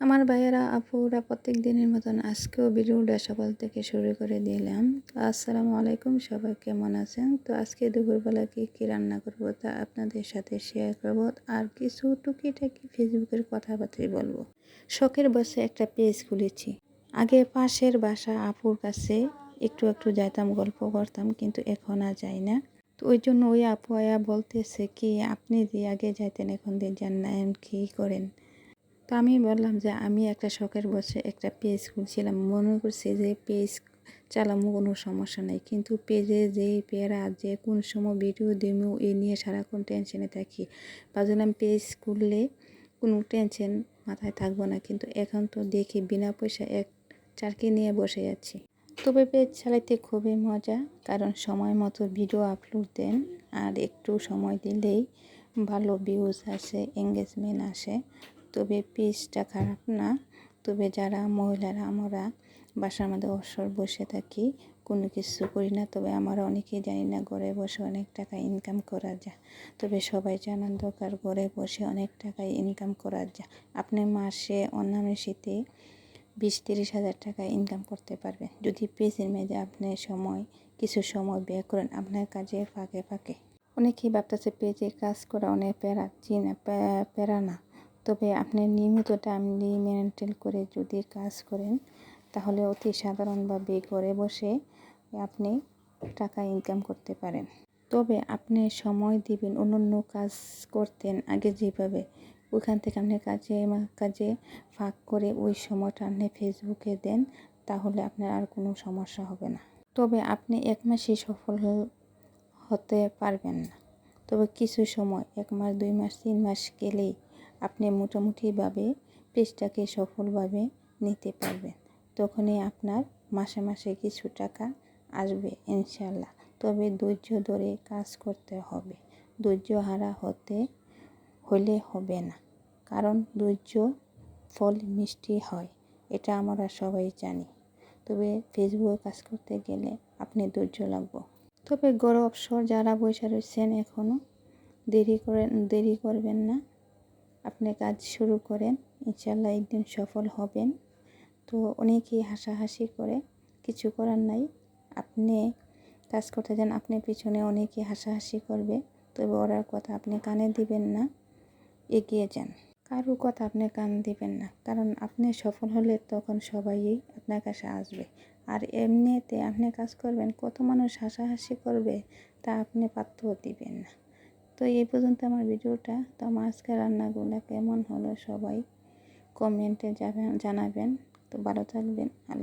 আমার ভাইয়েরা, আপুরা প্রত্যেক দিনের মতন আজকেও ভিডিওটা সকাল থেকে শুরু করে দিলাম। তো আসসালামু আলাইকুম, সবাই কেমন আছেন? তো আজকে দুপুরবেলা কি কী রান্না করব তা আপনাদের সাথে শেয়ার করব। আর কিছু টুকিটাকি ফেসবুকের কথাবার্তাই বলব। শখের বসে একটা পেজ খুলেছি। আগে পাশের বাসা আপুর কাছে একটু একটু যাইতাম, গল্প করতাম, কিন্তু এখন আর যাই না। তো ওই জন্য ওই আপু আয়া বলতেছে কি, আপনি যে আগে যাইতেন, এখন দিয়ে যান না কী করেন? তো আমি বললাম যে আমি একটা শখের বসে একটা পেজ খুলছিলাম। মনে করছি যে পেজ চালামো, কোনো সমস্যা নেই। কিন্তু পেজে যে পেয়ারা যে কোন সময় ভিডিও দিমু, এ নিয়ে সারাক্ষণ টেনশনে থাকি। ভাবছিলাম পেজ খুললে কোনো টেনশন মাথায় থাকব না। কিন্তু এখন তো দেখি বিনা পয়সা এক চারকে নিয়ে বসে যাচ্ছি তবে পেজ চালাইতে খুবই মজা, কারণ সময় মতো ভিডিও আপলোড দেন। আর একটু সময় দিলেই ভালো ভিউজ আসে এঙ্গেজমেন্ট আসে। তবে পেজটা খারাপ না। তবে যারা মহিলারা, আমরা বাসার মধ্যে অবসর বসে থাকি, কোনো কিছু করি না। তবে আমরা অনেকেই জানি না ঘরে বসে অনেক টাকা ইনকাম করা যায়। তবে সবাই জানান দরকার, ঘরে বসে অনেক টাকা ইনকাম করা যায়। আপনি মাসে অন্যান্য শীতে বিশ তিরিশ হাজার টাকা ইনকাম করতে পারবেন। যদি পেজের মেয়েদের আপনি সময়, কিছু সময় ব্যয় করেন, আপনার কাজে ফাঁকে ফাঁকে। অনেকেই ভাবতেছে পেজে কাজ করা অনেক প্যারা জি না প্যারা না। তবে আপনি নিয়মিত টাইমলি মেনটেন করে যদি কাজ করেন, তাহলে অতি সাধারণভাবে ঘরে বসে আপনি টাকা ইনকাম করতে পারেন। তবে আপনি সময় দিবেন অন্য অন্য কাজ করতেন আগে যেভাবে, ওইখান থেকে আপনি কাজে কাজে ফাঁক করে ওই সময়টা আপনি ফেসবুকে দেন, তাহলে আপনার আর কোনো সমস্যা হবে না। তবে আপনি এক মাসে সফল হতে পারবেন না। তবে কিছু সময়, এক মাস, দুই মাস, তিন মাস গেলেই আপনি মোটামুটিভাবে পেজটাকে সফলভাবে নিতে পারবেন। তখনই আপনার মাসে মাসে কিছু টাকা আসবে ইনশাল্লাহ তবে ধৈর্য ধরে কাজ করতে হবে। ধৈর্য হারা হতে, হলে হবে না। কারণ ধৈর্য ফল মিষ্টি হয়, এটা আমরা সবাই জানি। তবে ফেসবুকে কাজ করতে গেলে আপনি ধৈর্য লাগবো। তবে গরম অবসর যারা বসে রয়েছেন এখনও দেরি করে দেরি করবেন না। আপনি কাজ শুরু করেন ইনশাল্লাহ একদিন সফল হবেন। তো অনেকেই হাসাহাসি করে, কিছু করার নাই। আপনি কাজ করতে যান, আপনি পিছনে অনেকেই হাসাহাসি করবে। তবে ওরার কথা আপনি কানে দিবেন না, এগিয়ে যান। কারোর কথা আপনি কান দিবেন না, কারণ আপনি সফল হলে তখন সবাই আপনার কাছে আসবে। আর এমনিতে আপনি কাজ করবেন, কত মানুষ হাসাহাসি করবে তা আপনি পাত্রও দিবেন না। তো এই পর্যন্ত আমার ভিডিওটা। তো আমার আজকে রান্নাগুলো কেমন হলো সবাই কমেন্টে যাবেন জানাবেন। তো ভালো থাকবেন। আল্লাহ